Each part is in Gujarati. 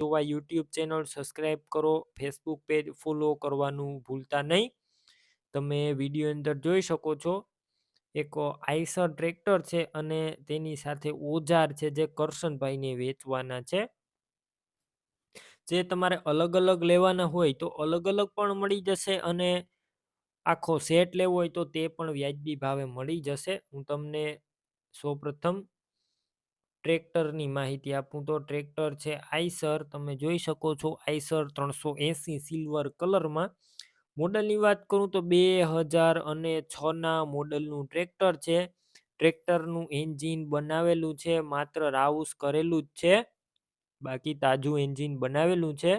જોવા યુટ્યુબ ચેનલ સબસ્ક્રાઈબ કરો, ફેસબુક પેજ ફોલો કરવાનું ભૂલતા નહીં. તમે વીડિયો અંદર જોઈ શકો છો. એક આઈસર ટ્રેક્ટર છે અને તેની સાથે ઓજાર છે જે કરશનભાઈને વેચવાના છે. જે તમારે અલગ અલગ લેવાના હોય તો અલગ અલગ પણ મળી જશે અને આખો સેટ લેવો હોય તો તે પણ વ્યાજબી ભાવે મળી જશે. હું તમને સૌપ્રથમ ટ્રેક્ટરની માહિતી આપું તો ટ્રેક્ટર છે આઈસર, તમે જોઈ શકો છો આઈસર ત્રણસો એંસી સિલ્વર કલરમાં. મોડલની વાત કરું તો બે હજાર અને છના મોડલનું ટ્રેક્ટર છે. ટ્રેક્ટરનું એન્જિન બનાવેલું છે, માત્ર રાઉસ કરેલું જ છે. બાકી તાજું એન્જિન બનાવેલું છે.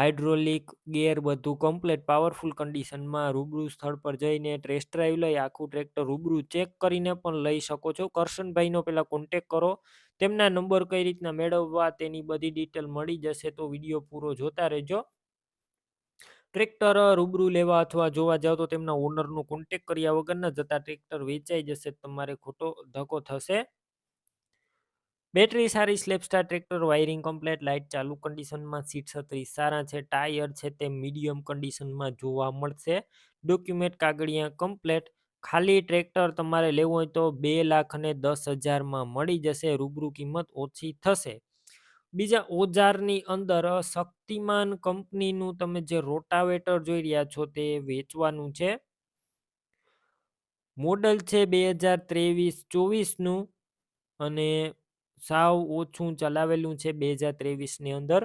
હાઇડ્રોલિક ગેર બધું કમ્પ્લેટ પાવરફુલ કન્ડિશનમાં રૂબરૂ સ્થળ પર જઈને ટેસ્ટ ડ્રાઈવ લઈ આખું ટ્રેક્ટર રૂબરૂ ચેક કરીને પણ લઈ શકો છો. કરશનભાઈનો પહેલાં કોન્ટેક કરો. તેમના નંબર કઈ રીતના મેળવવા તેની બધી ડિટેલ મળી જશે તો વીડિયો પૂરો જોતા રહેજો. ટ્રેક્ટર રૂબરૂ લેવા અથવા જોવા જાઓ તો તેમના ઓનરનો કોન્ટેક કર્યા વગર ન જતા ટ્રેક્ટર વેચાઈ જશે, તમારે ખોટો ધક્કો થશે. બેટરી સારી સ્લેપસ્ટાર ટ્રેક્ટર, વાયરિંગ કમ્પ્લેટ, લાઇટ ચાલુ કન્ડિશનમાં સીટ છત્રી, સારા છે, ટાયર છે તે મીડિયમ કન્ડિશનમાં જોવા મળશે. ડોક્યુમેન્ટ કાગળિયા કમ્પ્લેટ. ખાલી ટ્રેક્ટર તમારે લેવું હોય તો બે લાખ અને દસ હજારમાં મળી જશે, રૂબરૂ કિંમત ઓછી થશે. બીજા, ઓજારની અંદર શક્તિમાન કંપનીનું તમે જે રોટાવેટર જોઈ રહ્યા છો તે વેચવાનું છે. મોડલ છે બે હજાર ત્રેવીસ ચોવીસનું અને સાવ ઓછું ચલાવેલું છે બે હજાર ત્રેવીસની અંદર.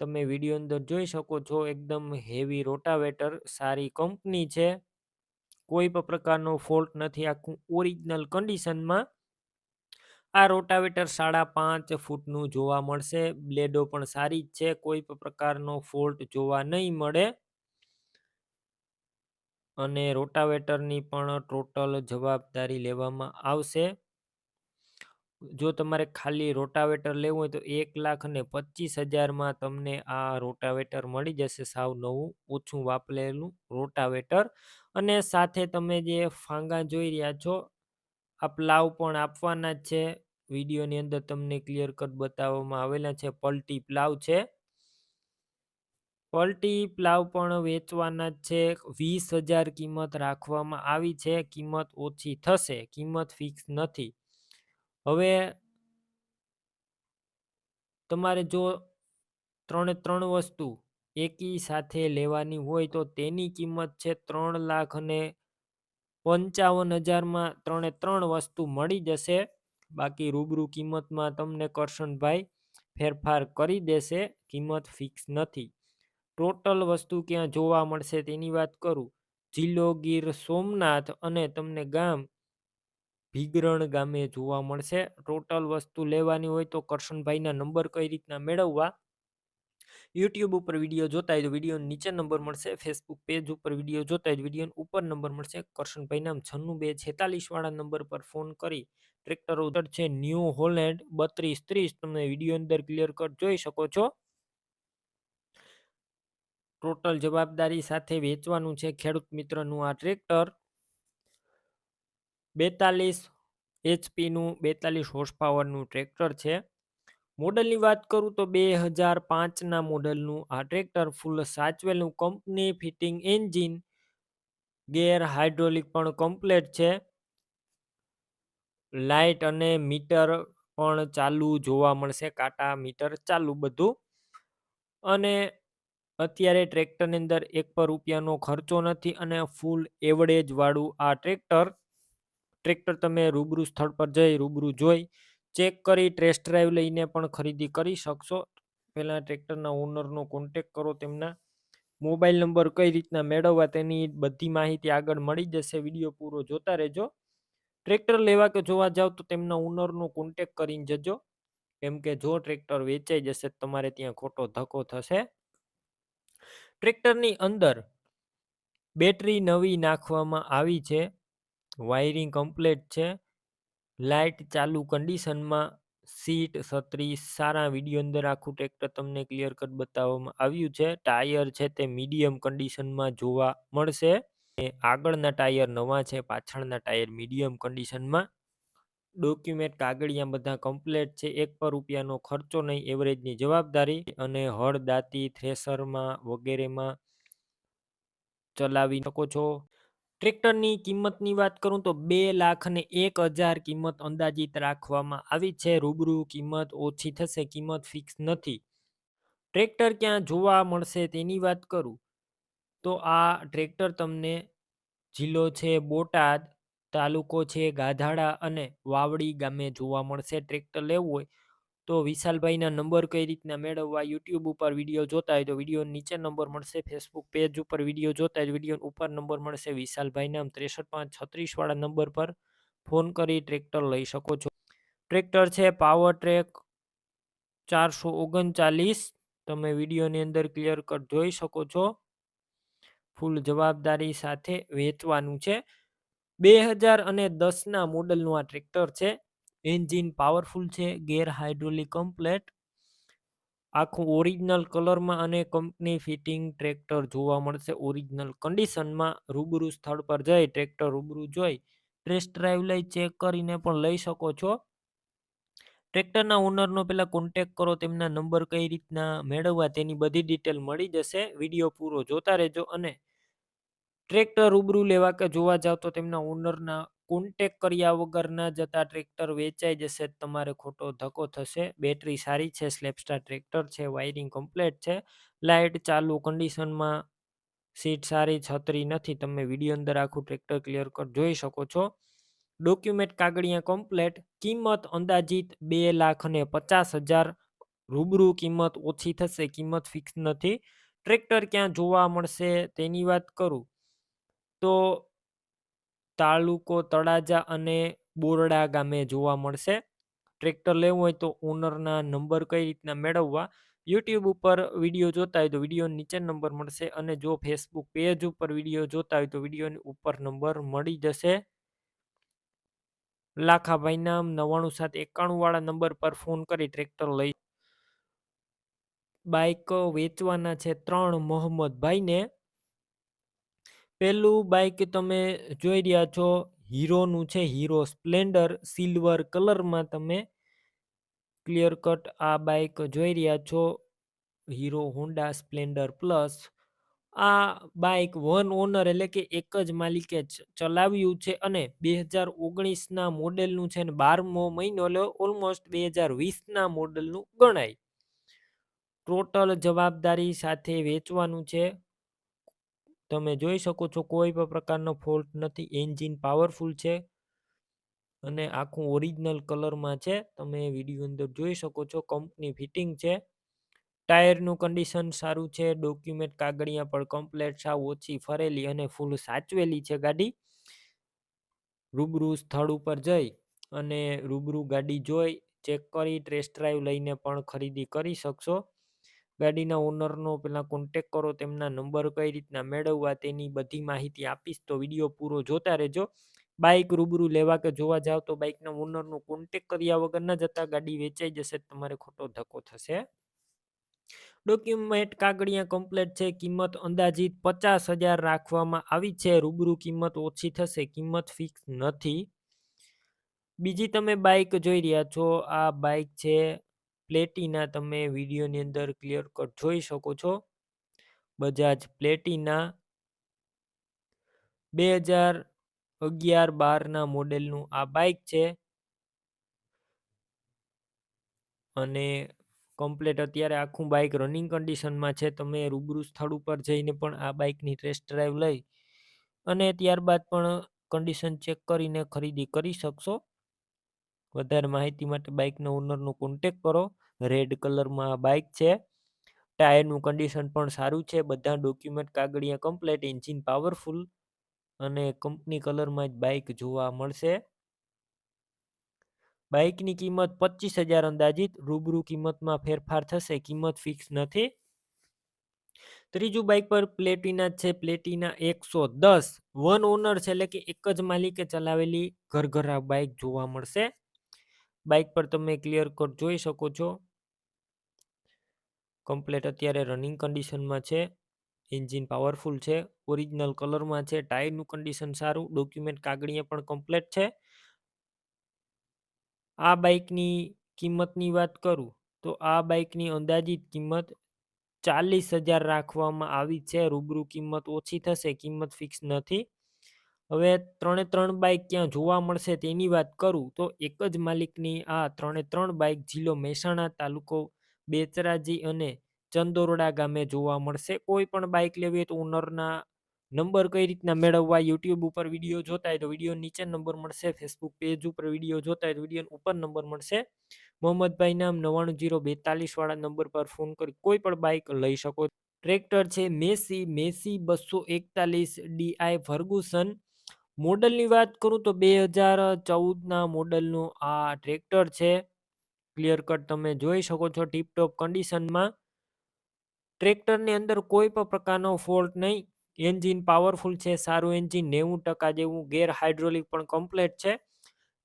તમે વીડિયો અંદર જોઈ શકો છો, એકદમ હેવી રોટાવેટર સારી કંપની છે. કોઈ પણ પ્રકારનો ફોલ્ટ નથી, આખું ઓરિજિનલ કન્ડિશનમાં આ રોટાવેટર સાડા પાંચ ફૂટનું જોવા મળશે. બ્લેડો પણ સારી જ છે, કોઈ પણ પ્રકારનો ફોલ્ટ જોવા નહીં મળે. અને રોટાવેટરની પણ ટોટલ જવાબદારી લેવામાં આવશે. જો તમારે ખાલી રોટાવેટર લેવું હોય તો એક લાખ અને પચીસ હજારમાં તમને આ રોટાવેટર મળી જશે સાવ નવું, ઓછું વાપરેલું રોટાવેટર. અને સાથે તમે જે ફાંગા જોઈ રહ્યા છો આ પ્લાવ પણ આપવાના જ છે. વિડીયોની અંદર તમને ક્લિયર કટ બતાવવામાં આવેલા છે, પલટી પ્લાવ છે. પલટી પ્લાવ પણ વેચવાના જ છે. વીસ હજાર કિંમત રાખવામાં આવી છે. કિંમત ઓછી થશે, કિંમત ફિક્સ નથી. હવે તમારે જો ત્રણે ત્રણ વસ્તુ એકી સાથે લેવાની હોય તો તેની કિંમત છે ત્રણ લાખ અને પંચાવન હજારમાં ત્રણે ત્રણ વસ્તુ મળી જશે. બાકી રૂબરૂ કિંમતમાં તમને કરશનભાઈ ફેરફાર કરી દેશે, કિંમત ફિક્સ નથી. ટોટલ વસ્તુ ક્યાં જોવા મળશે તેની વાત કરું. જિલ્લો ગીર સોમનાથ અને તમને ગામ ભીગરણ ગામે જોવા મળશે. ટોટલ વસ્તુ લેવાની હોય તો કરશનભાઈના નંબર કઈ રીતના મેળવવા? યુટ્યુબ ઉપર વીડિયો જોતા હોય તો વીડિયો નીચે નંબર મળશે. ફેસબુક પેજ ઉપર વીડિયો જોતા હોય વીડિયો ઉપર નંબર મળશે. કરશનભાઈ નામ છન્નું બે છેતાલીસ વાળા નંબર પર ફોન કરી. ટ્રેક્ટર ઉધર છે ન્યૂ હોલેન્ડ બત્રીસ ત્રીસ. તમે વીડિયો અંદર ક્લિયર કટ જોઈ શકો છો. ટોટલ જવાબદારી સાથે વેચવાનું છે ખેડૂત મિત્રનું આ ટ્રેક્ટર બેતાલીસ એચપીનું, બેતાલીસ હોર્સ પાવરનું ટ્રેક્ટર છે. મોડલની વાત કરું તો બે હજાર પાંચના મોડલનું આ tractor full સાચવેલું company fitting engine, gear hydraulic પણ કમ્પ્લેટ છે. લાઇટ અને મીટર પણ ચાલુ જોવા મળશે, કાંટા, મીટર ચાલુ બધું. અને અત્યારે ટ્રેક્ટરની અંદર એક પર રૂપિયાનો ખર્ચો નથી અને ફૂલ એવરેજવાળું આ ટ્રેક્ટર ટ્રેક્ટર તમે રૂબરૂ સ્થળ પર જઈ, રૂબરૂ જોઈ, ચેક કરી, ટેસ્ટ ડ્રાઈવ લઈને પણ ખરીદી કરી શકશો. પહેલાં ટ્રેક્ટરના ઓનરનો કોન્ટેક કરો, તેમના મોબાઈલ નંબર કઈ રીતના મેળવવા તેની બધી માહિતી આગળ મળી જશે. વીડિયો પૂરો જોતા રહેજો. ટ્રેક્ટર લેવા કે જોવા જાવ તો તેમના ઓનરનો કોન્ટેક કરીને જજો. કેમ કે જો ટ્રેક્ટર વેચાઈ જશે તમારે ત્યાં ખોટો ધક્કો થશે. ટ્રેક્ટરની અંદર બેટરી નવી નાખવામાં આવી છે. વાયરિંગ કમ્પ્લેટ છે. લાઇટ ચાલુ કન્ડિશનમાં સીટ છત્રી સારા વીડિયો અંદર આખું ટ્રેક્ટર તમને ક્લિયર કટ બતાવવામાં આવ્યું છે. ટાયર છે તે મીડિયમ કન્ડિશનમાં જોવા મળશે. આગળના ટાયર નવા છે, પાછળના ટાયર મીડિયમ કન્ડિશનમાં. ડોક્યુમેન્ટ, કાગળિયા બધા કમ્પ્લેટ છે. એક પર રૂપિયાનો ખર્ચો નહીં, એવરેજની જવાબદારી અને હળ, દાંતી થ્રેસરમાં વગેરેમાં ચલાવી શકો છો. ટ્રેક્ટરની કિંમતની વાત કરું તો બે લાખ અને એક હજાર કિંમત અંદાજિત રાખવામાં આવી છે. રૂબરૂ કિંમત ઓછી થશે, કિંમત ફિક્સ નથી. ટ્રેક્ટર ક્યાં જોવા મળશે તેની વાત કરું તો આ ટ્રેક્ટર તમને જિલ્લો છે બોટાદ, તાલુકો છે ગાધાડા અને વાવડી ગામે જોવા મળશે. ટ્રેક્ટર લેવું હોય તો વિશાલભાઈના નંબર કઈ રીતના મેળવવા, યુટ્યુબ ઉપર વીડિયો જોતા હોય તો વીડિયો નીચે નંબર મળશે, ફેસબુક પેજ ઉપર વીડિયો જોતા હોય વીડિયો ઉપર નંબર મળશે. વિશાલભાઈ નામ ત્રેસઠ પાંચ છત્રીસવાળા નંબર પર ફોન કરી ટ્રેક્ટર લઈ શકો છો. ટ્રેક્ટર છે પાવર ટ્રેક ચારસો ઓગણચાલીસ. તમે વિડીયોની અંદર ક્લિયર કટ જોઈ શકો છો. ફૂલ જવાબદારી સાથે વેચવાનું છે. બે હજાર અને દસના મોડલનું આ ટ્રેક્ટર છે. એન્જિન પાવરફુલ છે, ગેર હાઇડ્રોલિક કમ્પ્લેટ. આખું ઓરિજિનલ કલરમાં અને કંપની ફિટિંગ ટ્રેક્ટર જોવા મળશે. ઓરિજિનલ કન્ડિશનમાં રૂબરૂ સ્થળ પર જઈ ટ્રેક્ટર રૂબરૂ જોઈ ટેસ્ટ ડ્રાઈવ લઈ ચેક કરીને પણ લઈ શકો છો. ટ્રેક્ટરના ઓનરનો પહેલાં કોન્ટેક કરો, તેમના નંબર કઈ રીતના મેળવવા તેની બધી ડિટેલ મળી જશે. વીડિયો પૂરો જોતા રહેજો અને ટ્રેક્ટર રૂબરૂ લેવા કે જોવા જાવ તો તેમના ઓનરના કોન્ટેક કર્યા વગર ના જતા ટ્રેક્ટર વેચાઈ જશે તમારે ખોટો ધક્કો થશે. બેટરી સારી છે સ્લેપસ્ટાર ટ્રેક્ટર છે વાયરિંગ કમ્પ્લેટ છે. લાઇટ ચાલુ કન્ડિશનમાં સીટ સારી, છત્રી નથી. તમે વીડિયો અંદર આખું ટ્રેક્ટર ક્લિયર કર, જોઈ શકો છો. ડોક્યુમેન્ટ કાગળિયા કમ્પ્લેટ કિંમત અંદાજિત બે લાખ અને પચાસ હજાર. રૂબરૂ કિંમત ઓછી થશે, કિંમત ફિક્સ નથી. ટ્રેક્ટર ક્યાં જોવા મળશે તેની વાત કરું. તો તાલુકો, તળાજા અને બોરડા ગામે જોવા મળશે. ટ્રેક્ટર લેવું હોય તો ઓનરના નંબર કઈ રીતના મેળવવા? યુટ્યુબ ઉપર વીડિયો જોતા હોય તો વીડિયો નીચે નંબર મળશે અને જો ફેસબુક પેજ ઉપર વીડિયો જોતા હોય તો વિડીયોની ઉપર નંબર મળી જશે. લાખાભાઈ નામ નવ્વાણું સાત એકાણું વાળા નંબર પર ફોન કરી ટ્રેક્ટર લઈ. બાઇક વેચવાના છે ત્રણ મોહમ્મદભાઈને. પહેલું બાઇક તમે જોઈ રહ્યા છો, હીરોનું છે હીરો સ્પ્લેન્ડર, સિલ્વર કલરમાં તમે ક્લિયર કટ આ બાઇક જોઈ રહ્યા છો, હીરો હોન્ડા સ્પ્લેન્ડર પ્લસ. આ બાઇક વન ઓનર એટલે કે એક જ માલિકે ચલાવ્યું છે અને બે હજાર ઓગણીસના મોડેલનું છે અને બારમો મહિનો એટલે ઓલમોસ્ટ બે હજાર વીસના મોડેલનું ગણાય. ટોટલ જવાબદારી સાથે વેચવાનું છે. તમે જોઈ શકો છો કોઈ પણ પ્રકારનો ફોલ્ટ નથી. એન્જિન પાવરફુલ છે અને આખું ઓરિજિનલ કલરમાં છે. તમે વીડિયો અંદર જોઈ શકો છો કંપની ફિટિંગ છે. ટાયરનું કન્ડિશન સારું છે. ડોક્યુમેન્ટ કાગળિયા પણ કમ્પ્લેટ સાવ ઓછી ફરેલી અને ફૂલ સાચવેલી છે ગાડી. રૂબરૂ સ્થળ ઉપર જઈ અને રૂબરૂ ગાડી જોઈ ચેક કરી ટેસ્ટ ડ્રાઈવ લઈને પણ ખરીદી કરી શકશો. ગાડીના ઓનરનો પહેલાં કોન્ટેક કરો, તેમના નંબર કઈ રીતના મેળવવા, તેની બધી માહિતી આપીશ, તો વીડિયો પૂરો જોતા રહેજો. બાઇક રૂબરૂ લેવા કે જોવા જાવ તો બાઇકના ઓનરનો કોન્ટેક કર્યા વગર ન જતા ગાડી વેચાઈ જશે તમારે ખોટો ધક્કો થશે. ડોક્યુમેન્ટ કાગળિયા કમ્પ્લેટ છે, કિંમત અંદાજિત પચાસ હજાર રાખવામાં આવી છે, રૂબરૂ કિંમત ઓછી થશે, કિંમત ફિક્સ નથી. બીજી તમે બાઇક જોઈ રહ્યા છો, આ બાઇક છે પ્લેટિના તમે વિડીયોની અંદર ક્લિયર કટ જોઈ શકો છો. બજાજ પ્લેટિના બે હજાર અગિયાર બારના મોડેલનું આ બાઇક છે. અને કમ્પ્લેટ અત્યારે આખું બાઇક રનિંગ કન્ડિશનમાં છે. તમે રૂબરૂ સ્થળ ઉપર જઈને પણ આ બાઇકની ટેસ્ટ ડ્રાઈવ લઈ અને ત્યારબાદ પણ કન્ડિશન ચેક કરીને ખરીદી કરી શકશો. વધારે માહિતી માટે બાઇકના ઓનરનો કોન્ટેક કરો. રેડ કલરમાં બાઇક છે. ટાયરનું કન્ડિશન પણ સારું છે. બધા ડોક્યુમેન્ટ કાગળિયા કમ્પ્લેટ, એન્જિન પાવરફુલ અને કંપની કલરમાં જ બાઇક જોવા મળશે. બાઇકની કિંમત પચીસ હજાર અંદાજિત, રૂબરૂ કિંમતમાં ફેરફાર થશે. કિંમત ફિક્સ નથી. ત્રીજું બાઇક પર પ્લેટિના છે. પ્લેટિના એકસો દસ. વન ઓનર છે એટલે કે એક જ માલિકે ચલાવેલી ઘરઘરા બાઇક જોવા મળશે. બાઇક પર તમે ક્લિયર કટ જોઈ શકો છો. કમ્પ્લેટ અત્યારે રનિંગ કન્ડિશનમાં છે. એન્જિન પાવરફુલ છે ઓરિજિનલ કલરમાં છે ટાયરનું કન્ડિશન સારું ડોક્યુમેન્ટ કાગળીએ પણ કમ્પ્લેટ છે. આ બાઇકની કિંમતની વાત કરું તો આ બાઇકની અંદાજિત કિંમત ચાલીસ હજાર રાખવામાં આવી છે. રૂબરૂ કિંમત ઓછી થશે, કિંમત ફિક્સ નથી. હવે ત્રણે ત્રણ બાઈક ક્યાં જોવા મળશે તેની વાત કરું તો એક જ માલિકની આ ત્રણે ત્રણ બાઇક જિલ્લો મહેસાણા તાલુકો બેચરાજી અને ચંદોરડા ગામે જોવા મળશે. કોઈ પણ બાઇક લેવી તો ઓનરના નંબર કઈ રીતના મેળવવા યુટ્યુબ ઉપર વીડિયો જોતા હોય તો વીડિયો નીચે નંબર મળશે ફેસબુક પેજ ઉપર વીડિયો જોતા હોય તો વીડિયો ઉપર નંબર મળશે. મોહમ્મદભાઈ નામ નવ્વાણું જીરો બેતાલીસ વાળા નંબર પર ફોન કરી કોઈ પણ બાઇક લઈ શકો. ટ્રેક્ટર છે મેસી મેસી બસો એકતાલીસ ડીઆઈ ફર્ગુસન. મોડલની વાત કરું તો બે હજાર ચૌદના મોડલનું આ ટ્રેક્ટર છે. ક્લિયર કટ તમે જોઈ શકો છો ટીપટોપ કન્ડિશનમાં ટ્રેક્ટરની અંદર કોઈ પણ પ્રકારનો ફોલ્ટ નહીં. એન્જિન પાવરફુલ છે, સારું એન્જિન નેવું ટકા જેવું ગેર હાઇડ્રોલિક પણ કમ્પ્લેટ છે.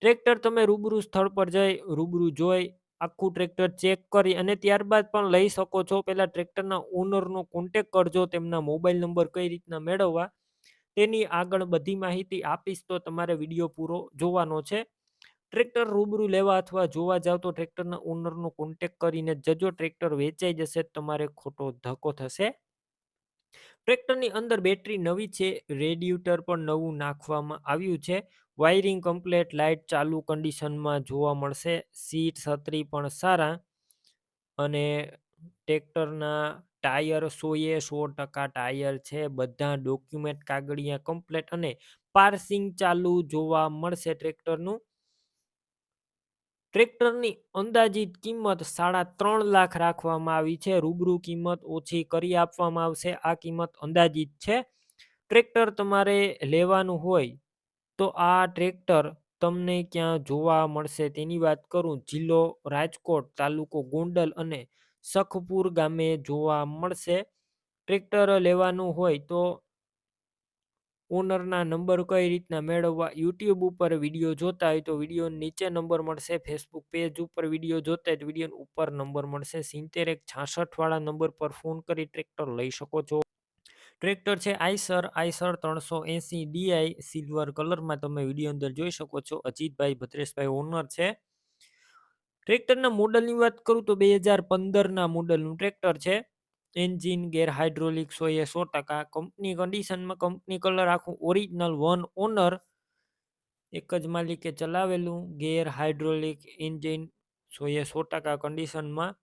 ટ્રેક્ટર તમે રૂબરૂ સ્થળ પર જઈ, રૂબરૂ જોઈ, આખું ટ્રેક્ટર ચેક કરી અને ત્યારબાદ પણ લઈ શકો છો. પહેલાં ટ્રેક્ટરના ઓનરનો કોન્ટેક કરજો, તેમના મોબાઈલ નંબર કઈ રીતના મેળવવા. તેની આગળ બધી માહિતી આપીશ તો તમારે વીડિયો પૂરો જોવાનો છે. ટ્રેક્ટર રૂબરૂ લેવા અથવા જોવા જાવ તો ટ્રેક્ટરના ઓનરનો કોન્ટેક કરીને જજો. ટ્રેક્ટર વેચાઈ જશે તમારે ખોટો ધક્કો થશે. ટ્રેક્ટરની અંદર બેટરી નવી છે. રેડિયુટર પણ નવું નાખવામાં આવ્યું છે. વાયરિંગ કમ્પ્લેટ, લાઇટ ચાલુ કન્ડિશનમાં જોવા મળશે. સીટ છત્રી પણ સારા. અને ટ્રેક્ટરના ટાયર સોએ સો ટકા ટાયર છે. બધા ડોક્યુમેન્ટ કાગળિયા કમ્પ્લેટ અને પાર્સિંગ ચાલુ જોવા મળશે ટ્રેક્ટરનું. ટ્રેક્ટરની અંદાજિત કિંમત સાડા ત્રણ લાખ રાખવામાં આવી છે. રૂબરૂ કિંમત ઓછી કરી આપવામાં આવશે. આ કિંમત અંદાજિત છે. ટ્રેક્ટર તમારે લેવાનું હોય તો આ ટ્રેક્ટર તમને ક્યાં જોવા મળશે તેની વાત કરું. જિલ્લો રાજકોટ તાલુકો ગોંડલ અને સખપુર ગામે જોવા મળશે. ટ્રેક્ટર લેવાનું હોય તો ઓનરના નંબર કઈ રીતના મેળવવા? યુટ્યુબ ઉપર વીડિયો જોતા હોય તો વીડિયો નીચે નંબર મળશે, ફેસબુક પેજ ઉપર વીડિયો જોતા હોય તો વીડિયો ઉપર નંબર મળશે. સિત્તેર એક છાસઠ વાળા નંબર પર ફોન કરી ટ્રેક્ટર લઈ શકો છો. ટ્રેક્ટર છે આઈસર આઈસર ત્રણસો એંસી ડીઆઈ સિલ્વર કલરમાં તમે વીડિયો અંદર જોઈ શકો છો. અજીતભાઈ ભદ્રેશભાઈ ઓનર છે. ટ્રેક્ટરના મોડલની વાત કરું તો બે હજાર પંદરના મોડલનું ટ્રેક્ટર છે. એન્જિન ગેર હાઇડ્રોલિક સો એ સો ટકા. કંપની કન્ડિશનમાં કંપની કલર આખું ઓરિજિનલ વન ઓનર એક જ માલિકે ચલાવેલું ગેર હાઇડ્રોલિક એન્જિન સો એ સો ટકા કન્ડિશનમાં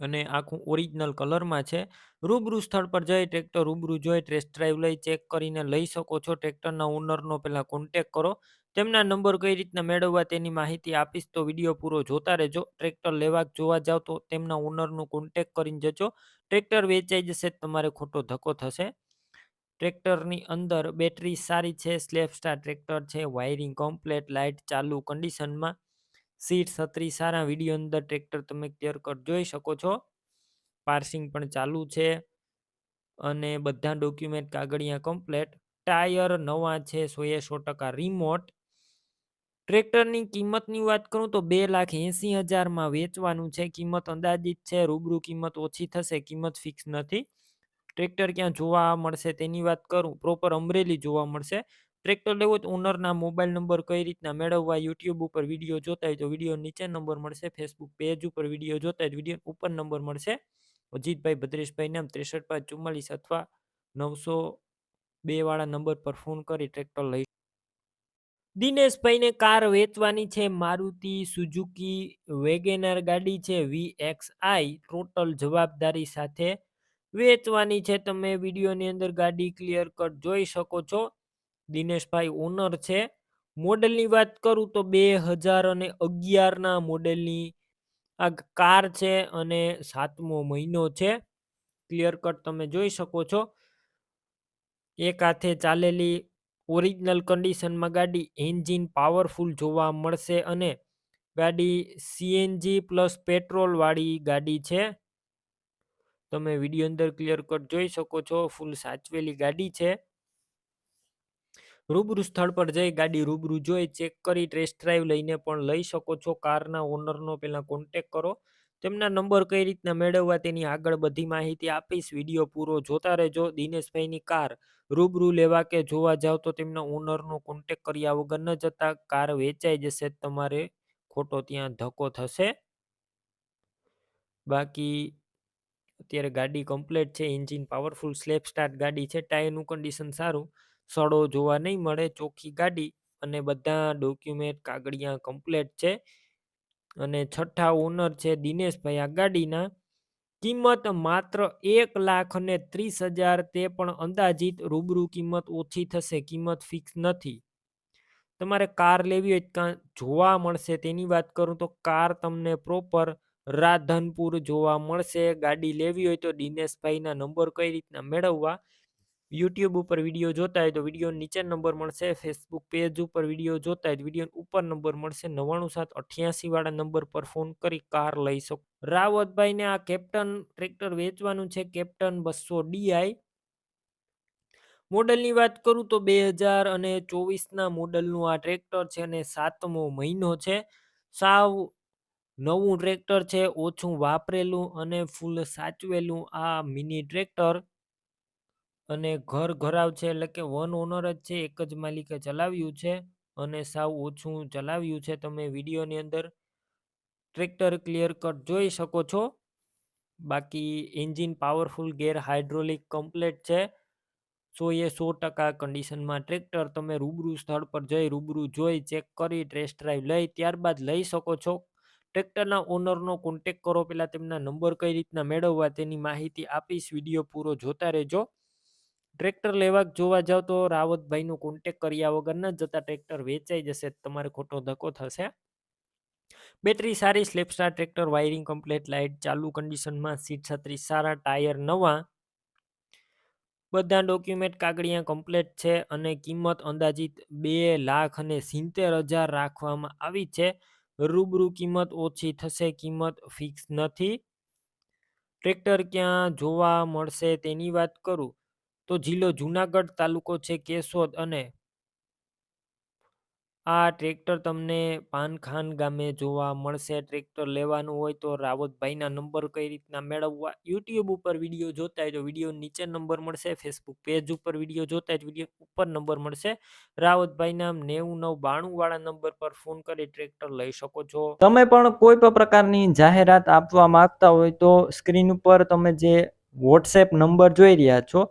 અને આખું ઓરિજિનલ કલરમાં છે. રૂબરૂ સ્થળ પર જઈ ટ્રેક્ટર રૂબરૂ જોઈ ટેસ્ટ ડ્રાઈવ લઈ ચેક કરીને લઈ શકો છો. ટ્રેક્ટરના ઓનરનો પહેલાં કોન્ટેક કરો. તેમના નંબર કઈ રીતના મેળવવા તેની માહિતી આપીશ તો વીડિયો પૂરો જોતા રહેજો. ટ્રેક્ટર લેવા જોવા જાવ તો તેમના ઓનરનો કોન્ટેક કરીને જજો. ટ્રેક્ટર વેચાઈ જશે તમારે ખોટો ધક્કો થશે. ટ્રેક્ટરની અંદર બેટરી સારી છે. સ્લેપ સ્ટાર ટ્રેક્ટર છે. વાયરિંગ કમ્પ્લેટ લાઇટ ચાલુ કન્ડિશનમાં સીટ, છત્રી, સારા વીડિયો અંદર ટ્રેક્ટર તમે ક્લિયર કટ જોઈ શકો છો. પાર્સિંગ પણ ચાલુ છે અને બધા ડોક્યુમેન્ટ કાગળિયા કમ્પ્લેટ. ટાયર નવા છે સો એ સો ટકા રિમોટ. ટ્રેક્ટરની કિંમતની વાત કરું તો બે લાખ એંસી હજારમાં વેચવાનું છે. કિંમત અંદાજિત છે, રૂબરૂ કિંમત ઓછી થશે, કિંમત ફિક્સ નથી. ટ્રેક્ટર ક્યાં જોવા મળશે તેની વાત કરું પ્રોપર અમરેલી જોવા મળશે. ટ્રેક્ટર લેવો તો ઓનરના મોબાઈલ નંબર કઈ રીતના મેળવવા યુટ્યુબ ઉપર વીડિયો જોતા હોય તો વીડિયો નીચે નંબર મળશે ફેસબુક પેજ ઉપર વીડિયો જોતા હોય વીડિયો ઉપર નંબર મળશે. અજીતભાઈ ભદ્રેશભાઈ નામ ત્રેસઠ પાંચ ચુમ્માલીસ અથવા નવસો બે વાળા નંબર પર ફોન કરી ટ્રેક્ટર લઈ દિનેશભાઈને કાર વેચવાની છે, મારુતિ સુઝુકી વેગેનર ગાડી છે, વી એક્સ આઈ ટોટલ જવાબદારી સાથે વેચવાની છે. તમે વિડીયોની અંદર ગાડી ક્લિયર કટ જોઈ શકો છો. દિનેશભાઈ ઓનર છે. મોડલની વાત કરું તો બે હજાર અને અગિયારના મોડેલની આ કાર છે અને સાતમો મહિનો છે. ક્લિયર કટ તમે જોઈ શકો છો. એક હાથે ચાલેલી ઓરિજિનલ કન્ડિશનમાં ગાડી એન્જિન પાવરફુલ જોવા મળશે અને ગાડી સીએનજી પ્લસ પેટ્રોલવાળી ગાડી છે. તમે વીડિયો અંદર ક્લિયર કટ જોઈ શકો છો. ફૂલ સાચવેલી ગાડી છે. રૂબરૂ સ્થળ પર જઈ ગાડી રૂબરૂ જોઈ, ચેક કરી, ટેસ્ટ ડ્રાઈવ લઈને પણ લઈ શકો છો. કારના ઓનરનો પહેલાં કોન્ટેક કરો. તેમના નંબર કઈ રીતના મેળવવા તેની આગળ બધી માહિતી આપીશ. વીડિયો પૂરો જોતા રહેજો. દિનેશભાઈની કાર રૂબરૂ લેવા કે જોવા જાવ તો તેમના ઓનરનો કોન્ટેક કર્યા વગર ન જતા કાર વેચાઈ જશે. તમારે ખોટો ત્યાં ધક્કો થશે. બાકી અત્યારે ગાડી કમ્પ્લેટ છે. એન્જિન પાવરફુલ સ્લેપ સ્ટાર્ટ ગાડી છે. ટાયરનું કન્ડિશન સારું. સડો જોવા નહીં મળે, ચોખ્ખી ગાડી અને બધા ડોક્યુમેન્ટ કાગળિયા કમ્પ્લેટ છે. અને છઠ્ઠા ઓનર છે દિનેશભાઈ, આ ગાડીના કિંમત માત્ર એક લાખ અને ત્રીસ હજાર તે પણ અંદાજિત રૂબરૂ કિંમત ઓછી થશે, કિંમત ફિક્સ નથી. તમારે કાર લેવી હોય કાં જોવા મળશે તેની વાત કરું તો કાર તમને પ્રોપર રાધનપુર જોવા મળશે. ગાડી લેવી હોય તો દિનેશભાઈના નંબર કઈ રીતના મેળવવા? યુટ્યુબ ઉપર વીડિયો જોતા હોય તો વીડિયો નીચે નંબર મળશે ફેસબુક પેજ ઉપર વીડિયો જોતા હોય તો વીડિયો ઉપર નંબર મળશે, નવ્વાણું સાત અઠ્યાસી વાળા નંબર પર ફોન કરી કાર લઈ શકો. રાવતભાઈને આ કેપ્ટન ટ્રેક્ટર વેચવાનું છે, કેપ્ટન બસો ડીઆઈ મોડલની વાત કરું તો બે હજાર અને ચોવીસના મોડલનું આ ટ્રેક્ટર છે અને સાતમો મહિનો છે. સાવ નવું ટ્રેક્ટર છે, ઓછું વાપરેલું અને ફૂલ સાચવેલું આ મિની ટ્રેક્ટર અને ઘર ઘરાવ છે એટલે કે વન ઓનર જ છે, એક જ માલિકે ચલાવ્યું છે અને સાવ ઓછું ચલાવ્યું છે. તમે વિડીયોની અંદર ટ્રેક્ટર ક્લિયર કટ જોઈ શકો છો. બાકી engine powerful, gear hydraulic, complete છે. સો એ સો ટકા કન્ડિશનમાં ટ્રેક્ટર તમે રૂબરૂ સ્થળ પર જઈ રૂબરૂ જોઈ, ચેક કરી, ટેસ્ટ ડ્રાઈવ લઈ, ત્યારબાદ લઈ શકો છો. ટ્રેક્ટરના ઓનરનો કોન્ટેક કરો. પહેલાં તેમના નંબર કઈ રીતના મેળવવા તેની માહિતી આપીશ. વીડિયો પૂરો જોતા રહેજો. ટ્રેક્ટર લેવા જોવા જાવ તો રાવતભાઈનું કોન્ટેક કર્યા વગર ન જતા ટ્રેક્ટર વેચાઈ જશે, તમારે ખોટો ધક્કો થશે. બેટરી સારી, self start tractor wiring complete light ચાલુ કન્ડિશનમાં સીટ છત્રી સારા ટાયર નવા. બધા ડોક્યુમેન્ટ કાગળિયા કમ્પ્લેટ છે અને કિંમત અંદાજિત બે લાખ અને સિત્તેર હજાર રાખવામાં આવી છે. રૂબરૂ કિંમત ઓછી થશે, કિંમત ફિક્સ નથી. ટ્રેક્ટર ક્યાં જોવા મળશે તેની વાત કરું. તો જિલ્લો જુનાગઢ તાલુકો છે કેશોદ અને આ ટ્રેક્ટર તમને પાનખાન ગામે જોવા મળશે. ટ્રેક્ટર લેવાનું હોય તો રાવતભાઈના નંબર કઈ રીતના મેળવવા? યુટ્યુબ ઉપર વીડિયો જોતા હોય તો વીડિયો નીચે નંબર મળશે. ફેસબુક પેજ ઉપર વીડિયો જોતા જ વીડિયો ઉપર નંબર મળશે. રાવતભાઈના નેવું નવ બાણું વાળા નંબર પર ફોન કરી ટ્રેક્ટર લઈ શકો છો. તમે પણ કોઈ પણ પ્રકારની જાહેરાત આપવા માંગતા હોય તો સ્ક્રીન ઉપર તમે જે વોટ્સએપ નંબર જોઈ રહ્યા છો